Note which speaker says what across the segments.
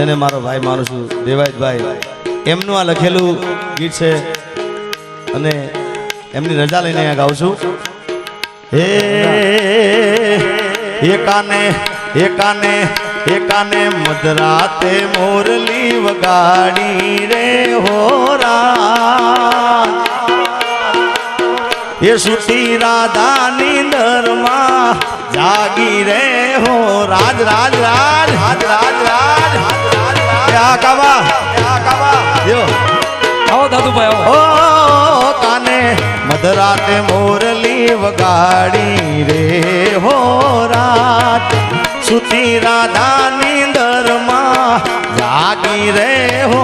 Speaker 1: જેને મારો ભાઈ માનું છું, દેવાયતભાઈ, એમનું આ લખેલું ગીત છે અને એમની રજા લઈને અહીંયા ગાઉં છું. હે એકાને એકાને એકાને મધરાતે મોરલી વગાડી રે હોરા એ સુતી રાધાની દરમાં જાગી રે હો રાજ રાજ રાજ રાજ રાજ રાજ આ કાવા આ કાવા જો
Speaker 2: આવો દાદુભાઈ આવો.
Speaker 1: ઓ કાને મધરાતે મોરલી વગાડી રે. હો રાત સુતી રાધાની દરમાં જાગી રે. હો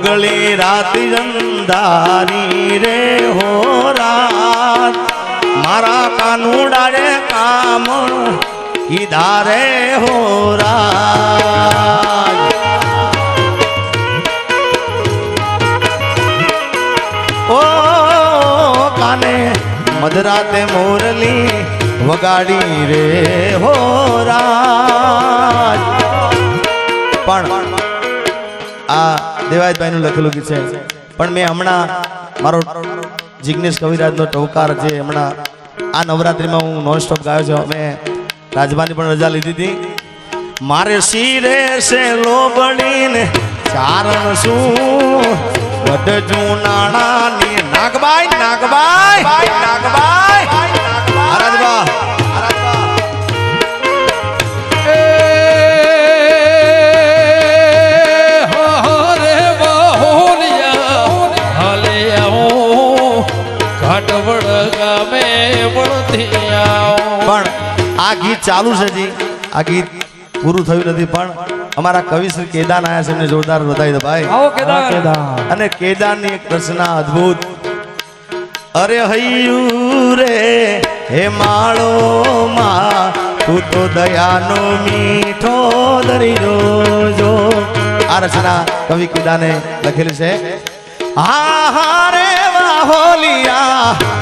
Speaker 1: ઓગળી રાત અંધારી રે હો રાત. મારા કાનુડાએ કામ કીધા રે હો રાત. કાને મધરાતે મોરલી વગાડી રે હો રાત. પણ દેવાયતભાઈનું લખેલું છે. પણ મેં હમણાં મારો જિગ્નેશ કવિરાજનો ટહુકાર છે હમણાં આ નવરાત્રિમાં હું નોન સ્ટોપ ગાયો છું મેં રાજભાની પણ રજા લીધી હતી. મારે શિરે છે લોબડીને ચારણ શું? વધજું નાણાની નાગબાઈ નાગબાઈ નાગબાઈ આરાધબા આ ગીત ચાલુ છે જી. આ ગીત પૂરું થયું નથી પણ અમારા કવિ શ્રી કેદાન આયા છે એમને જોરદાર બતાવી દો ભાઈ.
Speaker 2: આવો કેદાર.
Speaker 1: અને કેદારની એક રચના અદ્ભુત. અરે હૈયું રે હે માળો માં તું તો દયાનો મીઠો દરિયો જો આ રચના કવિ કેદાને લખેલી છે. હા હા રે હાલિયા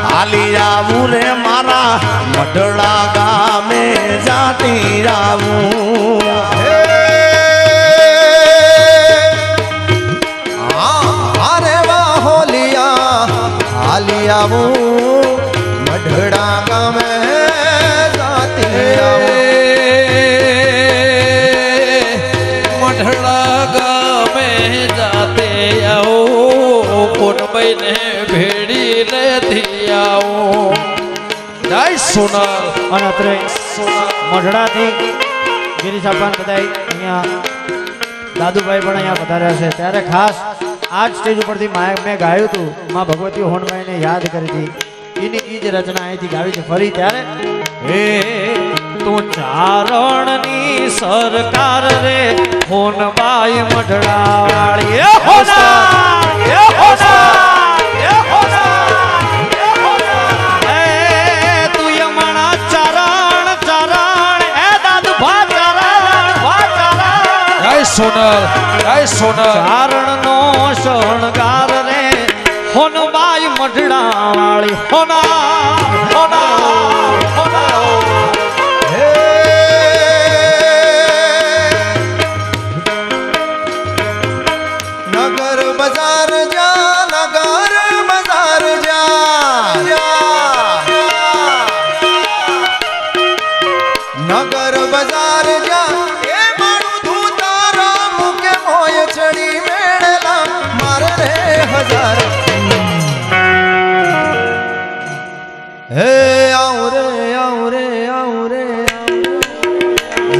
Speaker 1: આવું રે મારા મઢડા ગામે જાતી આવું
Speaker 3: અરે વાહોલિયા હાલી આવું મઢડા ગામે જાતી આવું
Speaker 2: મઢડા ગામે જાતે આવો કોનબાઈને ભેડી સોનલ
Speaker 4: અને અત્રે મઢડાથી ગિરીશ અપ્પાન બધા અહીંયા દાદુભાઈ પણ અહીંયા પધાર્યા છે. ત્યારે ખાસ આ જ સ્ટેજ ઉપરથી મા- મેં ગાયું હતું માં ભગવતી હોનભાઈને યાદ કરી હતી. એની એ જ રચના અહીંથી ગાવી છે. ફરી ત્યારે હે તું ચારણની સરકાર રે હોનબાઈ મઢડા વાળી હોના
Speaker 2: સોનલ. જય સોનલ.
Speaker 4: ચારણ નો શણગાર રે હોનબાઈ મઢડા વાળી હોના હોના.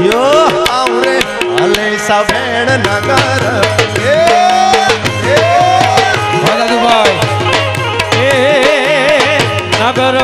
Speaker 1: યો
Speaker 3: આઉ રે હલે સભેણ નગર એ એ
Speaker 4: નગર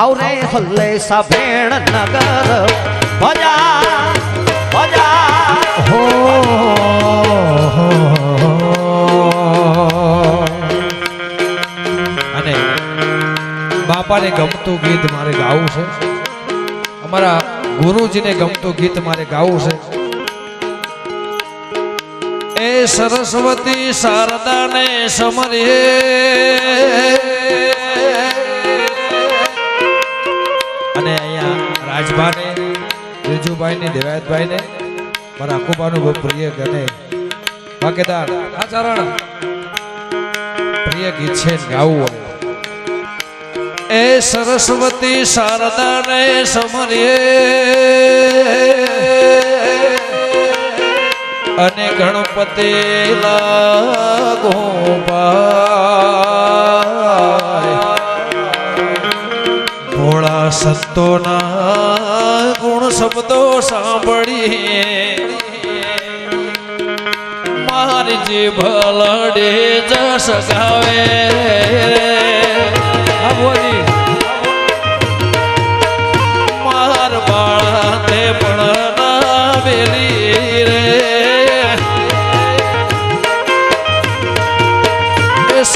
Speaker 5: આવરે હલ્લે સાભેણ નગર ભજા ભજા હો
Speaker 2: અને બાપાને ગમતું ગીત મારે ગાવું છે. અમારા ગુરુજીને ગમતું ગીત મારે ગાવું છે. સરસ્વતી શારદાને સમરીએ. અને અહીંયા રાજભાને, રીજુભાઈને, દેવાયતભાઈને મારા અકુબાનું બહુ પ્રિય ગણે. વાકેદાર, આચરણ, પ્રિય ગીત છે ગાવું એ સરસ્વતી શારદાને સમરીએ. અને ગણપતિ ભોળા સંતોના ગુણ શબ્દો સાંભળીએ. મારી જે ભલડે જસ ગાવે.
Speaker 5: બોલી
Speaker 2: માર બાળા તે પણ નાવેલી રે.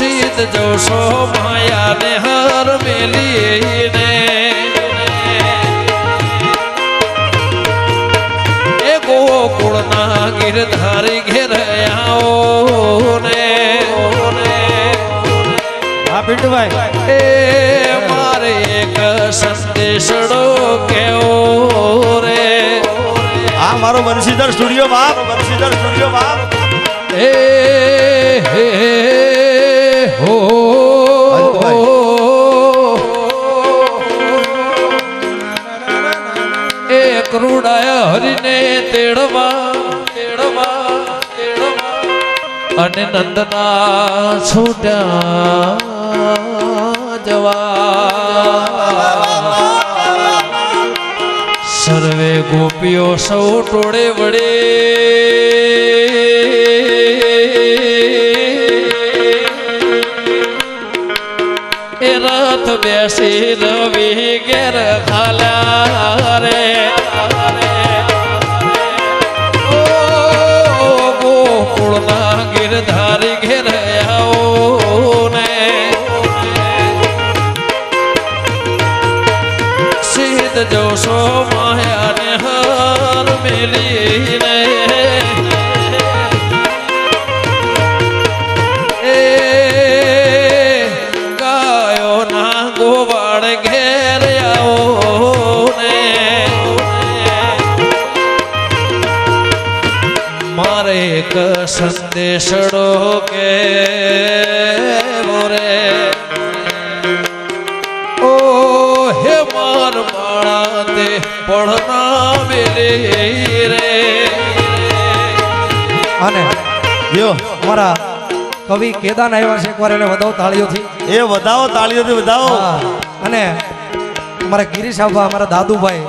Speaker 2: સીધ જોશો માયાને હર મેલી ને એ ગોકુળના ગિરધારી ઘેર આવો ને
Speaker 5: હા પિન્ટુભાઈ.
Speaker 2: એ મારે એક સંદેશડો કેવો રે
Speaker 1: આ મારો બંશીધર સ્ટુડિયો બાપ બંશીધર સ્ટુડિયો બાપ
Speaker 2: હે હો હરીને તેડવા તેડવા તેડવા. અને નંદના છૂટ્યા જવા. સર્વે ગોપીઓ સૌ ટોળે વડે એ રથ બેસી રવિ ઘેર ખાલા રે. જોશો માયાને હાર મેલીને. એ ગાયો ના ગોવાળ ઘેર આવો ને મારે એક સંદેશડો કે
Speaker 5: અને
Speaker 1: યો
Speaker 5: અમારા કવિ કેદાન આવ્યા છે એકવાર એને વધાવો તાળીઓથી.
Speaker 1: એ વધાવો તાળીઓથી વધાવો.
Speaker 5: અને અમારા ગિરીશ આભા અમારા દાદુભાઈ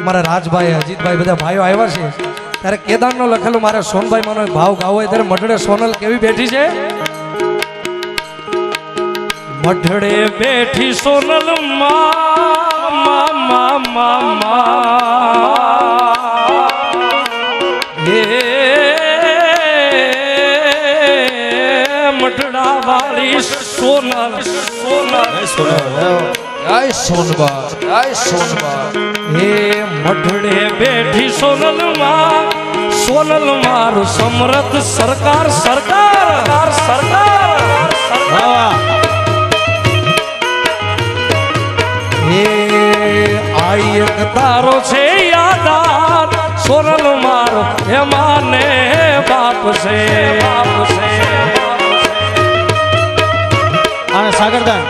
Speaker 5: અમારા રાજભાઈ અજીતભાઈ બધા ભાઈઓ આવ્યા છે. ત્યારે કેદારનો લખેલું મારે સોનભાઈ માનો ભાવ ગાવો હોય ત્યારે મઢડે સોનલ કેવી બેઠી છે? મઢડે બેઠી સોનલ મા મા મા મા માં. મઢડા વાળી સોનલ સોનલ
Speaker 2: જય સોનબા જય સોનબા
Speaker 5: હે મઢડે બેઠી સોનલમાં સોનલ મારું સમરથ સરકાર સરકાર સરકાર હે આઈ તારો છે યાદાર સોનલ મારો એમાને બાપ છે. બાપ છે. અને સાગરદાન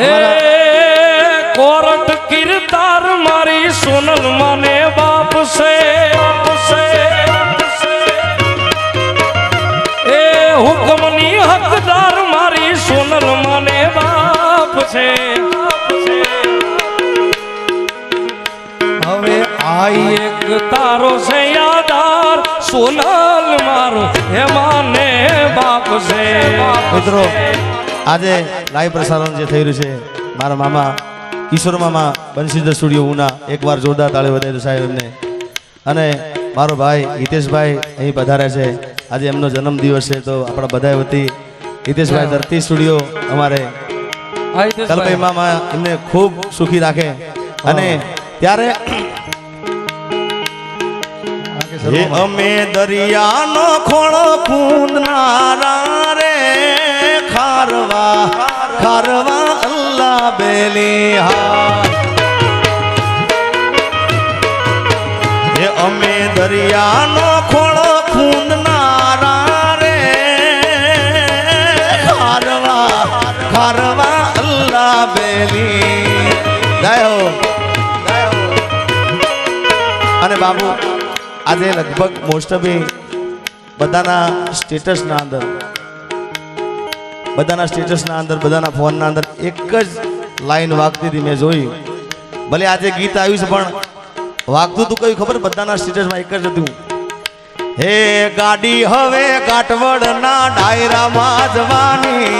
Speaker 5: એ કોરટ કિરદાર મારી સોનલ માને બાપ છે બાપ છે એ હુકમની હકદાર મારી સોનલ માને બાપ છે હવે આઈ એક તારો છે યાદાર સોનલ મારો હે માને બાપ છે મિત્રો
Speaker 1: આજે લાઈવ પ્રસારણ જે થઈ રહ્યું છે મારા મામા કિશોર મામા બંશીધર સ્ટુડિયો ઉના એકવાર જોરદાર તાળી વધારે સાહેબ એમને. અને મારો ભાઈ હિતેશભાઈ અહીં પધાર્યા છે. આજે એમનો જન્મદિવસ છે તો આપણા બધા વતી હિતેશભાઈ ધરતી સ્ટુડિયો અમારે.
Speaker 2: હા
Speaker 1: કલભાઈ મામા એમને ખૂબ સુખી રાખે. અને ત્યારે અમે દરિયાનો ખોળો ખૂંદનારા રે. દરિયાનો ખોળો ખૂંદનારા રે. ખારવા ખારવા અલ્લાહ બેલી દયો અને બાબુ, આજે લગભગ મોસ્ટ ઓફ બધાના સ્ટેટસના અંદર, બધાના સ્ટેટસના અંદર, બધાના ફોનના અંદર એક જ લાઈન વાગતી હતી મેં જોઈ. ભલે આજે ગીત આવ્યું છે, પણ વાગતું તું કયું ખબર? બધાના સ્ટેટસમાં એક જ હતું હે. ગાડી હવે કાટવડના ડાયરામાં જવાની.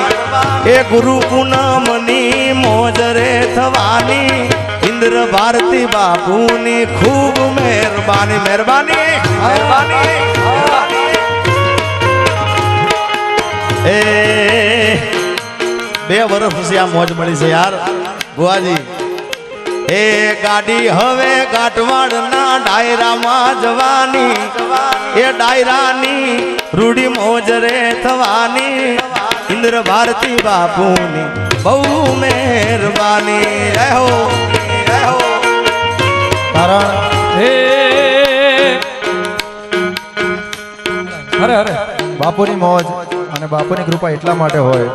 Speaker 1: એ ગુરુ પૂનમની મોજ રે થવાની. ઇન્દ્ર ભારતી બાપુની ખૂબ મહેરબાની મહેરબાની મહેરબાની બે વર્ષ પછી આ મોજ મળી છે યાર. બુઆજી એ ગાડી હવે કાટવાડના ડાયરામાં જવાની. એ ડાયરાની રૂડી મોજરે થવાની. ઇન્દ્ર ભારતી બાપુની બહુ મહેરબાની. રહો રહો.
Speaker 4: કારણ
Speaker 2: હે અરે અરે.
Speaker 6: બાપુની મોજ અને બાપુની કૃપા એટલા માટે હોય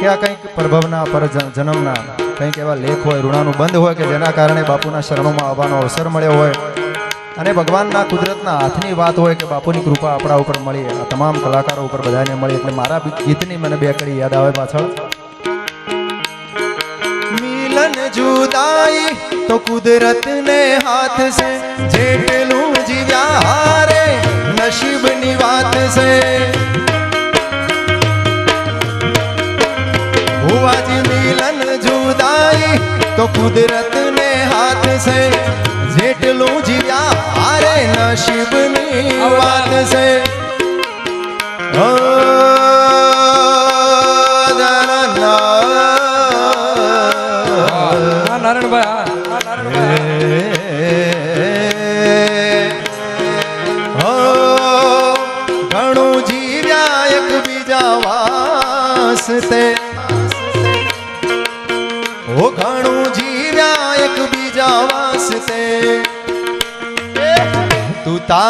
Speaker 6: કે આ કંઈક પ્રભવના, પર જન્મના કંઈક એવા લેખ હોય, ઋણાનું બંધ હોય કે જેના કારણે બાપુના શરણોમાં આવવાનો અવસર મળ્યો હોય. અને ભગવાનના કુદરતના હાથની વાત હોય કે બાપુની કૃપા આપણા ઉપર મળી, આ તમામ કલાકારો ઉપર બધાને મળી. એટલે મારા ગીતની મને બે કડી યાદ આવે પાછળ.
Speaker 3: મિલન જુદાઈ તો કુદરત ને હાથ છે જેટલું જીવ્યા હારે નસીબની વાત છે. મિલન જુદાઈ તો કુદરત ને હાથ છે. જેટલું જીવ્યા હારે નસીબની વાત છે.
Speaker 2: નારાયણભાઈ. નારાયણભાઈ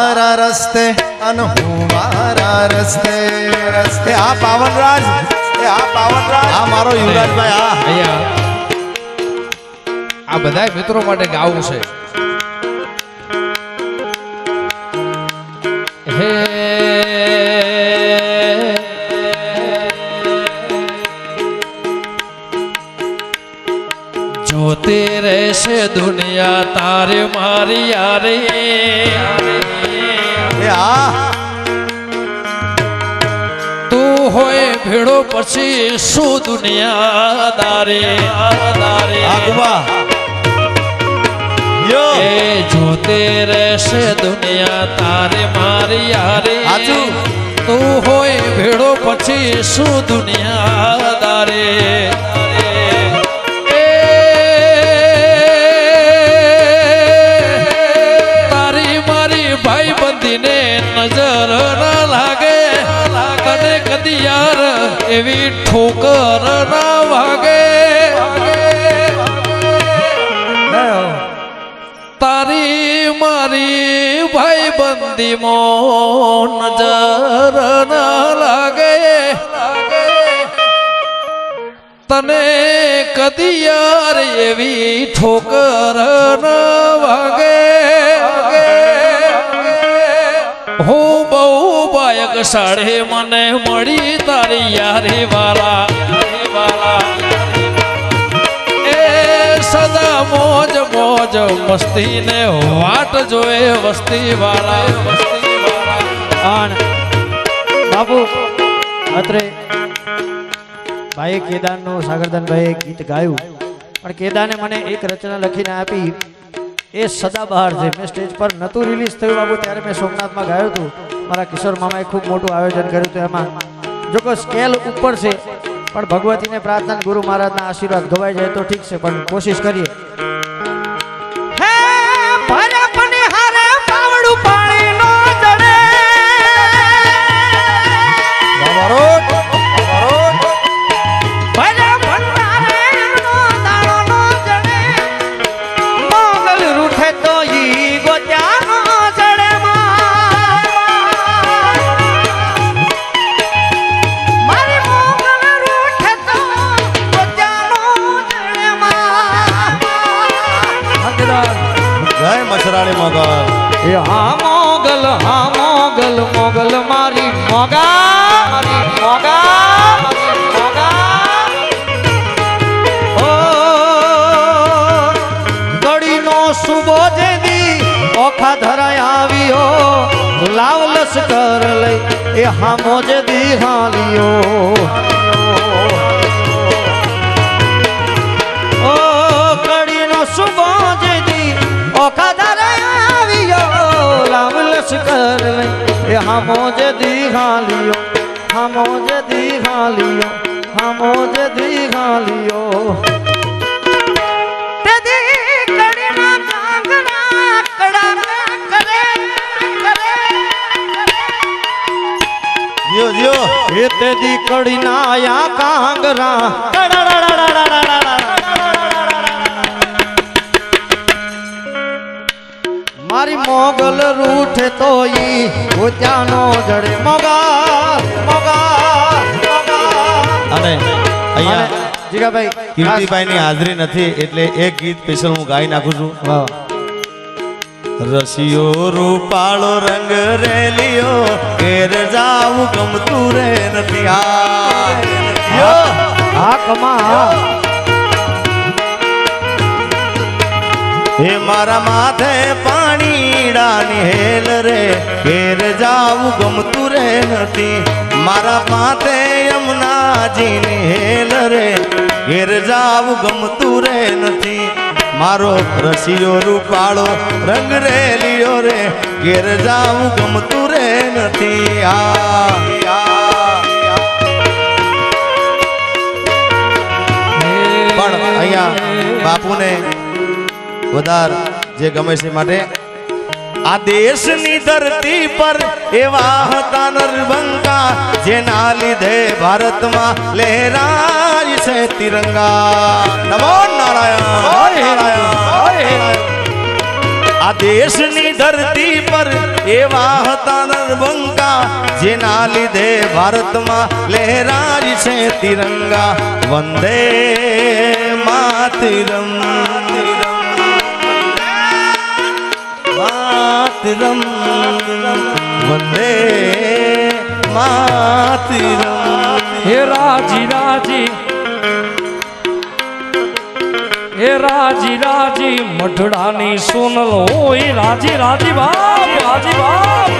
Speaker 3: તારા રસ્તે અને હું મારા રસ્તે રસ્તે.
Speaker 1: આ પાવનરાજ. એ આ પાવનરાજ. આ મારો યુવરાજભાઈ આ
Speaker 2: અહીંયા આ બધા મિત્રો માટે ગાવું છે. જોતી રહેશે દુનિયા તારે મારી યારે. તું હોય ભેડો પછી શું દુનિયા દારે દારે
Speaker 1: આ કુબા યો
Speaker 2: એ જોતે રહેશે દુનિયા તારે મારી યારે.
Speaker 1: સાચું.
Speaker 2: તું હોય ભેડો પછી શું દુનિયા દારે નજર ના લાગે કને કદી યાર એવી ઠોકર ના વાગે તારી મારી ભાઈ બંદીમાં નજર ના લાગે તને કદી યાર એવી ઠોકર ના વાગે બાયક સાડે મને મળી તારી યારી વાલા એ સદા મોજ મોજ મસ્તી ને વાટ જોએ વસ્તી વાળા બાબુ વાળા
Speaker 4: પણ બાપુ, અત્રે ભાઈએ કેદારનું સાગરદાનભાઈએ ગીત ગાયું. પણ કેદાને મને એક રચના લખીને આપી. એ સદાબહાર છે. મેં સ્ટેજ પર નહોતું રિલીઝ થયું બાબુ, ત્યારે મેં સોમનાથમાં ગાયું હતું. મારા કિશોર મામાએ ખૂબ મોટું આયોજન કર્યું હતું એમાં. જો કોઈ સ્કેલ ઉપર છે, પણ ભગવતીને પ્રાર્થના ગુરુ મહારાજના આશીર્વાદ ગવાઈ જાય તો ઠીક છે, પણ કોશિશ કરીએ.
Speaker 2: એ હા, મોગલ હા, મોગલ મોગલ મારી, મોગા મારી મોગા.
Speaker 4: ધરાય આવ્યો, લાવ લશ્કર લઈ, એ હામો જેદી હાલ્યો. લશ્કર લઈ એ હામો જેદી હાલ્યો હામો જેદી હાલ્યો હામો જેદી હાલ્યો તેદી કડીના કાંગના કડાકા કરે કરે
Speaker 1: જીઓ જીઓ
Speaker 4: એ તેદી કડીના આયા કાંગરા મોગલ રૂઠ તો ઈ ગોત્યાનો જડે મોગા મોગા
Speaker 1: અને અહીંયા
Speaker 4: જીગાભાઈ કીર્તિભાઈ
Speaker 1: ની હાજરી નથી એટલે એક ગીત સ્પેશિયલ હું ગાઈ નાખું છું.
Speaker 4: વાહ.
Speaker 1: રસિયો રૂપાળો રંગ રેલિયો ઘેર જાવું ગમતું રે નથી આ
Speaker 4: હા કમા
Speaker 1: મારા માથે પાણીડાની હેલ રે, ઘેર જાવું ગમતું રે નથી મારા માથે યમુનાજીની હેલ રે, ઘેર જાવું ગમતું રે નથી મારો રસિયો રૂપાળો રંગ રેલિયો રે, ઘેર જાવું ગમતું રે નથી આ. પણ અહીંયા બાપુને વધારે જે ગમે છે માટે. આ દેશની ધરતી પર એવા હતા નરબંકા જેના લીધે ભારતમાં લહેરાય છે તિરંગા. નમો નારાયણ નારાયણ આ દેશની ધરતી પર એવા હતા નરબંકા જેના લીધે ભારતમાં લહેરાય છે તિરંગા. વંદે માતરમ. માતરમ વંદે માતરમ
Speaker 2: હે રાજી રાજી હે રાજી રાજી મઢડાની સોનલ હોય રાજી રાજી બાપ રાજી બાપ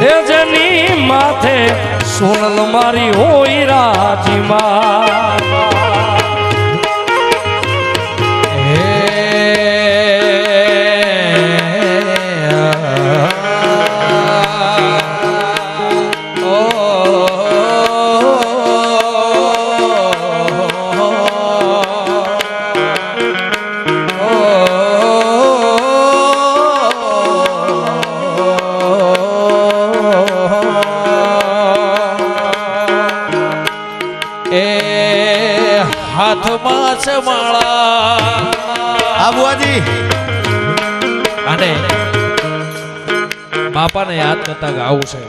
Speaker 2: હે જેની માથે સોનલ મારી હોય રાજી માં બાપાને યાદ કરતા ગાવું છે.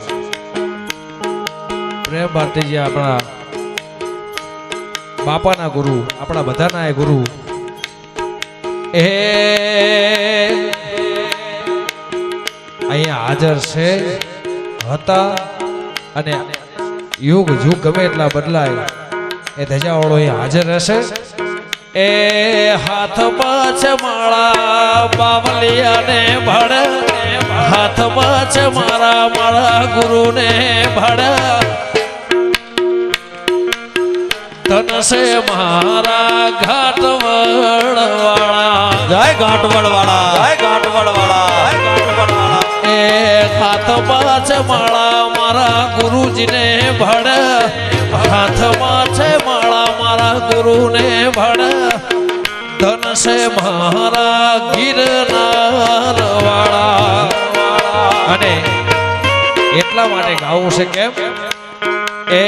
Speaker 2: પ્રેમ ભારતીજી, આપણા બાપાના ગુરુ, આપણા બધાના એ ગુરુ. એ અહીંયા હાજર છે, હતા અને યુગ યુગ ગમે એટલા બદલાય, એ ધજાવાળો અહીં હાજર રહેશે. એ હાથ પાછ માળા, બાવલિયાને ભળ. હાથમાં છે મારા મારા ગુરુને ભળ ધન છે મારા
Speaker 1: ઘાટવડ વાળા જય ઘાટવડ વાળા જય ઘાટવડ વાળા
Speaker 2: એ હાથમાં છે માળા મારા ગુરુજીને ભળ હાથમાં છે માળા મારા ગુરુને ભળ ધન છે મારા ગિરનાર વાળા અને એટલા માટે ગાવું છે કેમ? એ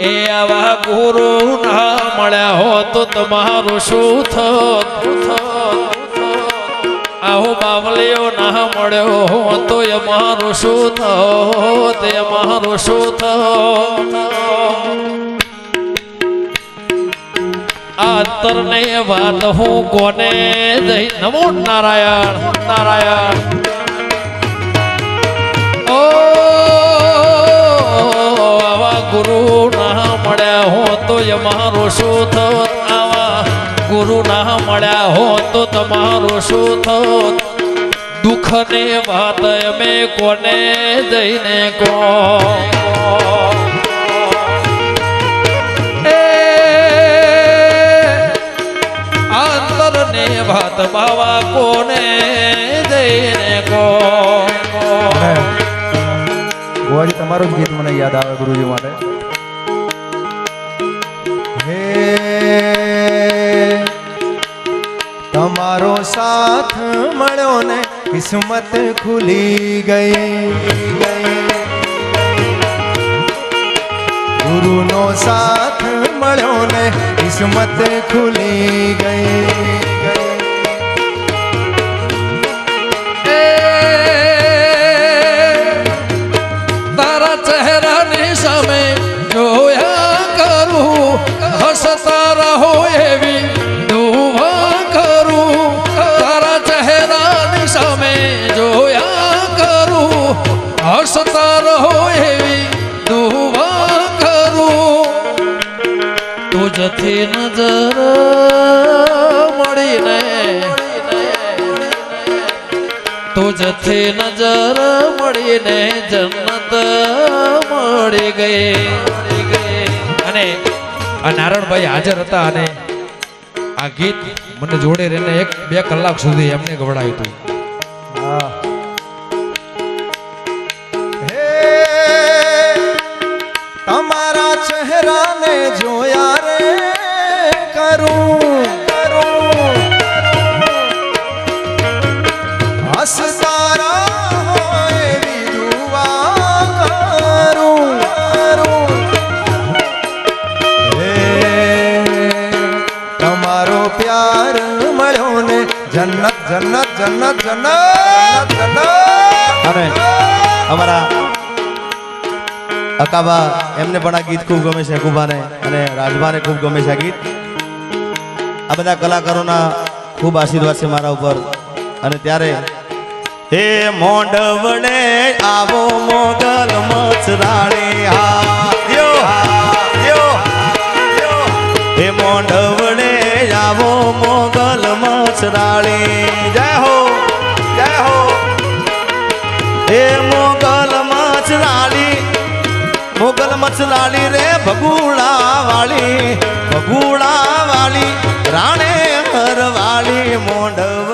Speaker 2: એ આવા ગુરુ ના મળ્યા હોત તમારું શું થોત? મળ્યો હો તો અમારું શું થોત અમારું શું થોત આતરને વાત હું કોને જઈ નમો નારાયણ નારાયણ. ઓ, આવા ગુરુ ના મળ્યા હો તો મારો શું થોત આવા ગુરુ ના મળ્યા હો તો તમારો શું થોત દુઃખને વાત અમે કોને જઈને કો એ અંતરને વાત બાવા કોને જઈને કો
Speaker 6: અને તમારું ગીત મને યાદ આવે ગુરુજી માટે.
Speaker 3: હે તમારો સાથ મળ્યો ને કિસ્મત ખુલી ગઈ ગુરુનો સાથ મળ્યો ને કિસ્મત ખુલી ગઈ
Speaker 2: તારા તુજથી નજર મળીને જન્નત મળી ગઈ. અને આ નારણભાઈ હાજર હતા અને આ ગીત મને જોડે રહીને એક બે કલાક સુધી એમને ગવડાવ્યું હતું.
Speaker 6: હા.
Speaker 1: એમને પણ આ ગીત ખૂબ ગમે છે કુબાને અને રાજભાને ખૂબ ગમે છે આ ગીત આ બધા કલાકારોના ખૂબ આશીર્વાદ છે મારા ઉપર અને ત્યારે હે મોંડવણે, આવો મોગલ મચરાણે હા. હે મોંડવણે, આવો મોગલ મચરાણી જય હો જય હો હે મોગલ મચલાલી મોગલ મચલાલી રે ભગુડા વાળી ભગુડા વાળી રાણે હર વાળી મોંઢ